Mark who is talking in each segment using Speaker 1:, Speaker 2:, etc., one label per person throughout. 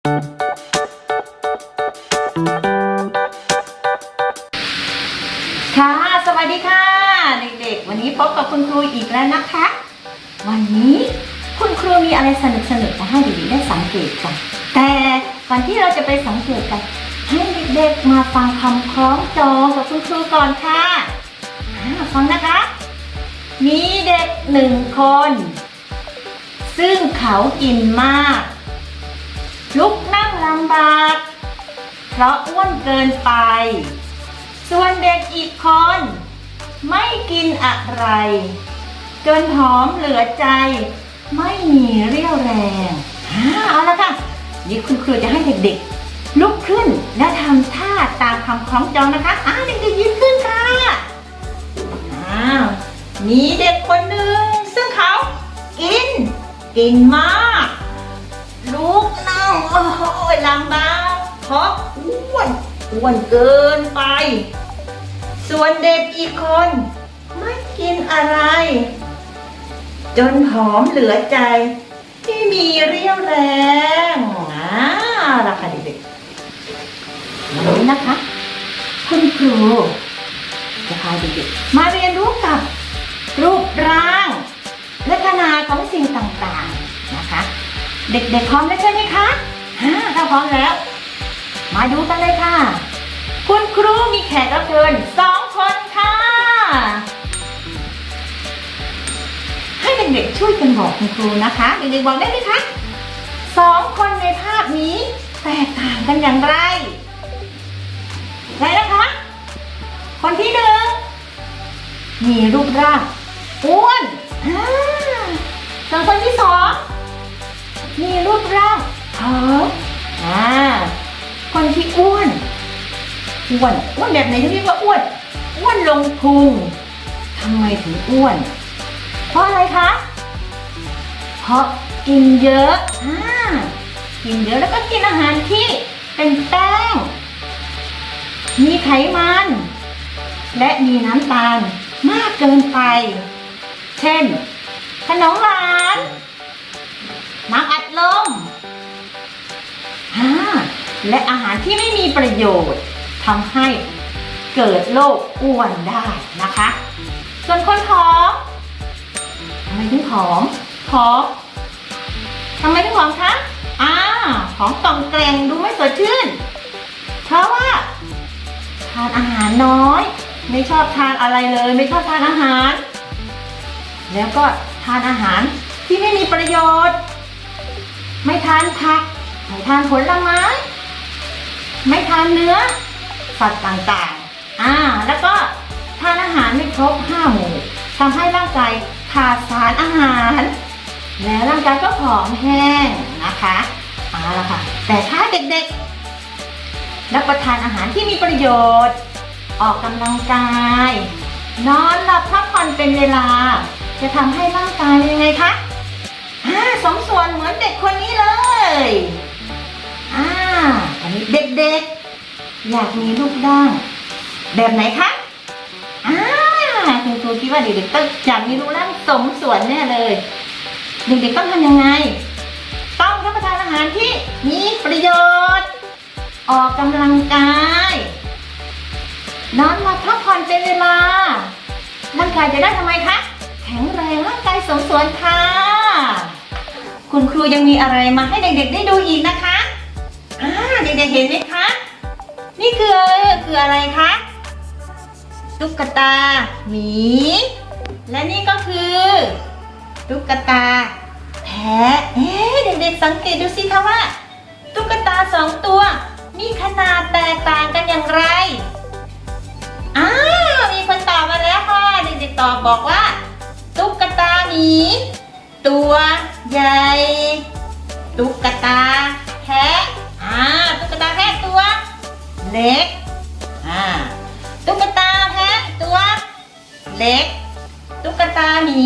Speaker 1: ค่ะ สวัสดีค่ะ เด็กๆ วันนี้พบกับคุณครูอีกแล้วนะคะ วันนี้คุณครูมีอะไรสนุกๆมาให้เด็กๆได้สังเกตกัน แต่ก่อนที่เราจะไปสังเกตกันให้เด็กๆมาฟังคำคล้องจองกับคุณครูก่อนค่ะฟังนะคะ มีเด็กหนึ่งคน ซึ่งเขากินมาก ลุกนั่งลำบาก เพราะอ้วนเกินไป ส่วนเด็กอีกคน ไม่กินอะไรจนหอมเหลือใจ ไม่มีเรี่ยวแรงอ่าเอาละค่ะนี่คุณครูจะให้เด็กๆ ลุกขึ้นและทำท่าตามคำคล้องจองนะคะอ้าเด็กๆยืนขึ้นค่ะอ้าวมีเด็กคนหนึ่งซึ่งเขากิน กินมากลุกนั่ง โอ้ยลำบากเพราะอ้วนอ้วนเกินไป ส่วนเด็กอีกคน ไม่กินอะไร จนผอมเหลือใจ ที่มีเรี่ยวแรงอ่าล่ะค่ะเด็กๆวันนี้นะคะ คุณครูจะพาเด็กๆมาเรียนรู้กับรูปร่าง และขนาดของสิ่งต่างๆนะคะ เด็กๆพร้อมแล้วใช่ไหมคะ ฮ่าถ้าพร้อมแล้ว มาดูกันเลยค่ะ คุณครูมีแขกรับเชิญสองคนค่ะ ให้เด็กๆช่วยกันบอกคุณครูนะคะ เด็กๆบอกได้ไหมคะสองคนในภาพนี้แตกต่างกันอย่างไรไหนนะคะ คนที่หนึ่งมีรูปร่างอ้วนส่วนคนที่สองมีรูปร่าง ผอมอ่าคนที่อ้วนอ้วนอ้วนแบบไหนที่เรียกว่าอ้วนอ้วนลงพุงทำไมถึงอ้วน เพราะอะไรคะเพราะกินเยอะอ่ากินเยอะแล้วก็กินอาหารที่เป็นแป้ง มีไขมัน และมีน้ำตาลมากเกินไป เช่น ขนมหวานน้ำอัดลม และอาหารที่ไม่มีประโยชน์ทำให้เกิดโรคอ้วนได้นะคะ ส่วนคนผอมทำไมถึงผอมผอมทำไมถึงผอมคะอ่าผอมต่องแกรงดูไม่สดชื่น เพราะว่า ทานอาหารน้อย ไม่ชอบทานอะไรเลย ไม่ชอบทานอาหาร แล้วก็ทานอาหารที่ไม่มีประโยชน์ ไม่ทานผัก ไม่ทานผลไม้ ไม่ทานเนื้อ สัตว์ต่างๆ อ่า แล้วก็ทานอาหารไม่ครบห้าหมู่ทำให้ร่างกายขาดสารอาหาร แล้วร่างกายก็ผอมแห้งนะคะเอาละค่ะ แต่ถ้าเด็กๆ รับประทานอาหารที่มีประโยชน์ ออกกำลังกาย นอนหลับพักผ่อนเป็นเวลา จะทำให้ร่างกายเป็นยังไงคะอ่าสมส่วนเหมือนเด็กคนนี้เลย อ่าอันนี้เด็ก ๆ อยากมีรูปร่าง แบบไหนคะอ่าคุณครูคิดว่าเด็กๆต้องอยากมีรูปร่างสมส่วนแน่เลย เด็กๆต้องทำยังไง ต้องรับประทานอาหารที่มีประโยชน์ ออกกำลังกายนอนหลับพักผ่อนเป็นเวลาร่างกายจะได้ทำไมคะ แข็งแรงร่างกายสมส่วนค่ะ คุณครูยังมีอะไรมาให้เด็กๆได้ดูอีกนะคะ อ่าเด็กๆเห็นไหมคะ นี่คือคืออะไรคะตุ๊กตาหมี และนี่ก็คือตุ๊กตาแพะเอ๊ะเด็กๆสังเกตดูสิคะว่า ตุ๊กตาสองตัว มีขนาดแตกต่างกันอย่างไรอ้าวมีคนตอบมาแล้วค่ะเด็กๆตอบบอกว่า ตุ๊กตาหมี ตัวใหญ่ ตุ๊กตาแพะอ่าตุ๊กตาแพะตัว เล็ก อ่า ตุ๊กตาแพะตัว เล็ก ตุ๊กตาหมี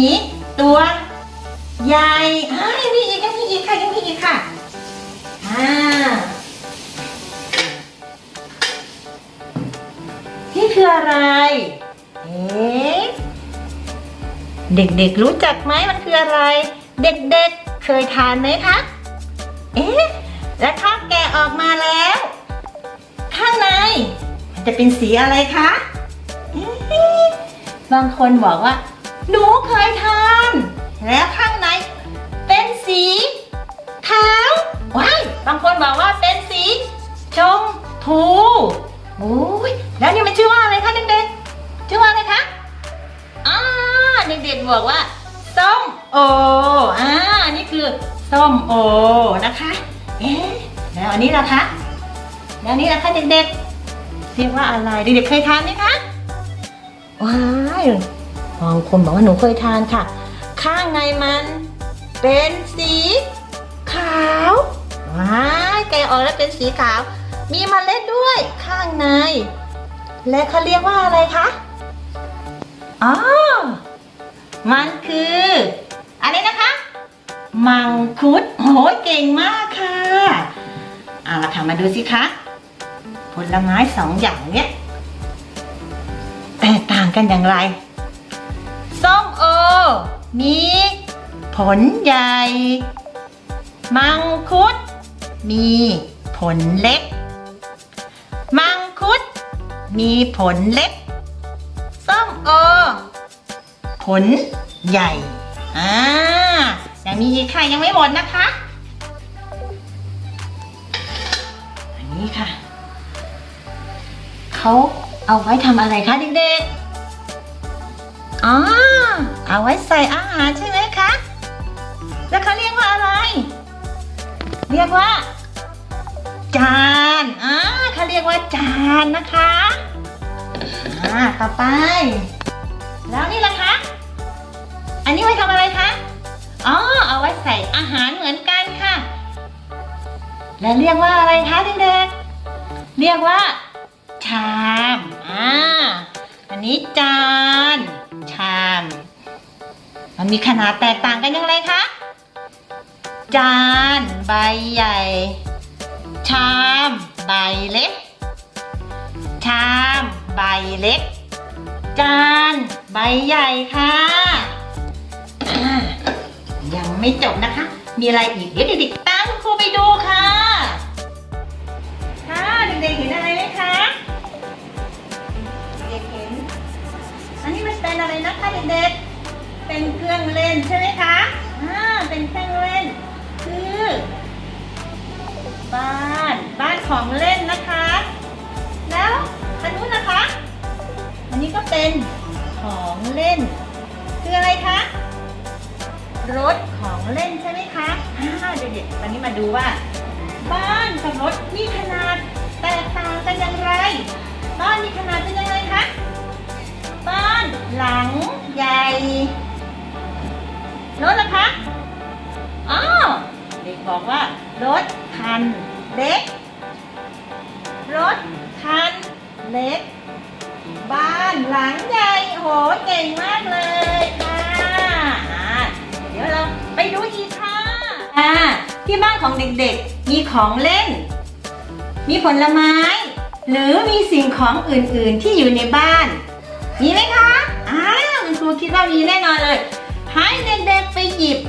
Speaker 1: ตัว ใหญ่อ่ายังมีอีกยังมีอีกค่ะยังมีอีกค่ะอ่านี่คืออะไรเอ๊ะเด็กๆรู้จักไหมมันคืออะไร เด็กๆเคยทานไหมคะ เอ๊ะ และถ้าแกะออกมาแล้ว ข้างในจะเป็นสีอะไรคะเอ๊ะบางคนบอกว่า หนูเคยทาน แล้วข้างในเป็นสีขาวว้ายบางคนบอกว่าเป็นสี ชมพูโอ้ยแล้วนี่มันชื่อว่าอะไรคะเด็กๆชื่อว่าอะไรคะอ่าเด็กๆบอกว่าส้มโออ่านี่คือส้มโอนะคะเอ๊ะแล้วอันนี้ล่ะคะ แล้วนนี้ล่ะคะเด็กๆ เรียกว่าอะไร เด็กๆเคยทานไหมคะ ว้ายบางคนบอกว่าหนูเคยทานค่ะ ข้างในมัน เป็นสี ขาว ว้ายแกะออกแล้วเป็นสีขาว มีมเมล็ดด้วยข้างใน และเขาเรียกว่าอะไรคะ อ๋อ มันคืออะไรนะคะ มังคุดโอ้ยเก่งมากค่ะเอาละค่ะมาดูสิคะ ผลไม้สองอย่างเนี้ยแตกต่างกันอย่างไร ส้มโอ มีผลใหญ่ มังคุด มีผลเล็ก มังคุด มีผลเล็ก ส้มโอ ผลใหญ่ อ่า ยังมีอีกค่ะยังไม่หมดนะคะ อันนี้ค่ะ เขาเอาไว้ทำอะไรคะเด็กๆ อ๋อ เอาไว้ใส่อาหารใช่ไหมคะ แล้วเขาเรียกว่าอะไร เรียกว่า จานอ่าเขาเรียกว่าจานนะคะ อ่า ต่อไป แล้วนี่ล่ะคะ อันนี้ไว้ทำอะไรคะ อ๋อ เอาไว้ใส่อาหารเหมือนกันค่ะ และเรียกว่าอะไรคะเด็กๆ เรียกว่า มันมีขนาดแตกต่างกันอย่างไรคะ จาน ใบใหญ่ ชาม ใบเล็ก ชาม ใบเล็ก จาน ใบใหญ่ค่ะอ่ายังไม่จบนะคะ มีอะไรอีกเดี๋ยวเด็กๆตามคุณครูไปดูค่ะค่ะเด็กๆเห็นอะไรไหมคะ เด็กเห็น อันนี้มันเป็นอะไรนะคะเด็กๆ เป็นเครื่องเล่นใช่ไหมคะอ่าเป็นเครื่องเล่น คือ บ้านบ้านของเล่นนะคะ แล้วอันนู้นนะคะ อันนี้ก็เป็นของเล่น คืออะไรคะรถของเล่นใช่ไหมคะอ่าเด็กๆวันนี้มาดูว่า บ้านกับรถมีขนาดแตกต่างกันอย่างไร บ้านมีขนาดเป็นยังไงคะ บ้านหลังใหญ่ รถล่ะคะอ๋อเด็กบอกว่ารถคันเล็ก รถคันเล็ก บ้านหลังใหญ่โหเก่งมากเลยค่ะอ่าเดี๋ยวเราไปดูอีกค่ะอ่าที่บ้านของเด็กๆ มีของเล่น มีผลไม้ หรือมีสิ่งของอื่นๆที่อยู่ในบ้าน มีไหมคะอ้าวคุณครูคิดว่ามีแน่นอนเลย ให้เด็กๆไปหยิบ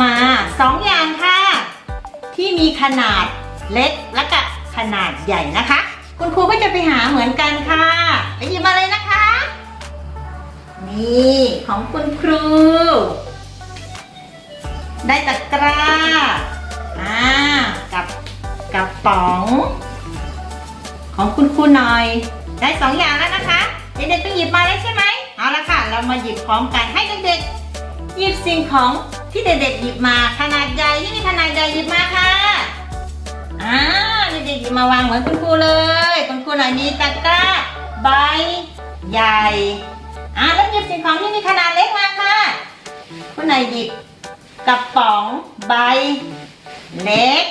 Speaker 1: มาสองอย่างค่ะ ที่มีขนาดเล็กและก็ขนาดใหญ่นะคะ คุณครูก็จะไปหาเหมือนกันค่ะไปหยิบมาเลยนะคะ นี่ของคุณครู ได้ตะกร้าอ่ากับกับป๋อง ของคุณครูหน่อย ได้สองอย่างแล้วนะคะเด็กๆไปหยิบมาแล้วใช่ไหมเอาละค่ะ เรามาหยิบพร้อมกันให้เด็กๆ หยิบสิ่งของที่เด็กๆหยิบมาขนาดใหญ่ที่มีขนาดใหญ่หยิบมาค่ะอ่าเด็กๆหยิบมาวางเหมือนคุณครูเลยคุณครูหน่อยมีตะกร้าใบใหญ่อ่าแล้วหยิบสิ่งของที่มีขนาดเล็กมาค่ะคุณหน่อยหยิบกระป๋องใบเล็ก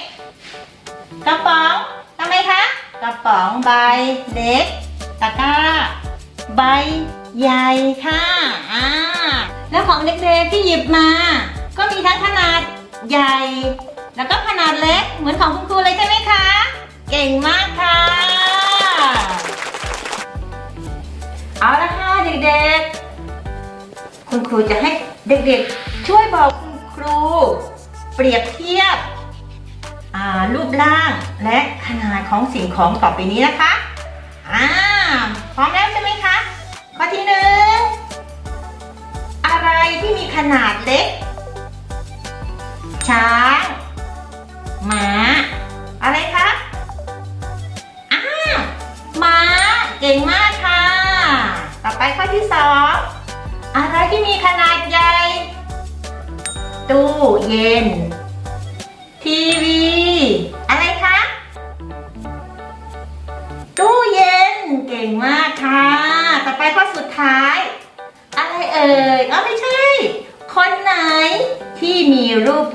Speaker 1: กระป๋องทำไมคะกระป๋องใบเล็กตะกร้าใบใหญ่ค่ะอ่า แล้วของเด็กๆที่หยิบมา ก็มีทั้งขนาดใหญ่ แล้วก็ขนาดเล็กเหมือนของคุณครูเลยใช่ไหมคะ เก่งมากค่ะ เอาละค่ะเด็กๆ คุณครูจะให้เด็กๆ ช่วยบอกคุณครู เปรียบเทียบรูปร่างและขนาดของสิ่งของต่อไปนี้นะคะ อ่า พร้อมแล้วใช่ไหม ที่มีขนาดเล็ก ช้างหมาอะไรคะอ้าหมาเก่งมากค่ะ ต่อไปข้อที่สองอะไรที่มีขนาดใหญ่ตู้เย็น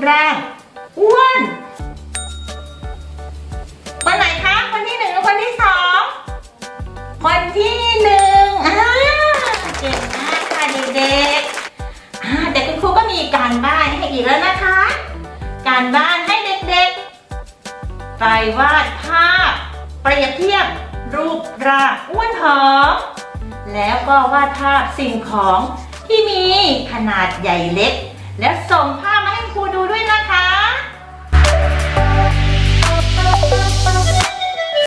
Speaker 1: รูปร่างอ้วนคนไหนคะคนที่หนึ่งหรือคนที่สองคนที่หนึ่งอ่าเก่งมากค่ะเด็กๆอ่าแต่คุณครูก็มีการบ้านให้อีกแล้วนะคะ การบ้านให้เด็กๆ ไปวาดภาพ เปรียบเทียบรูปร่างอ้วนผอมแล้วก็วาดภาพสิ่งของที่มีขนาดใหญ่เล็ก และส่งภาพมา ครูดูด้วยนะคะ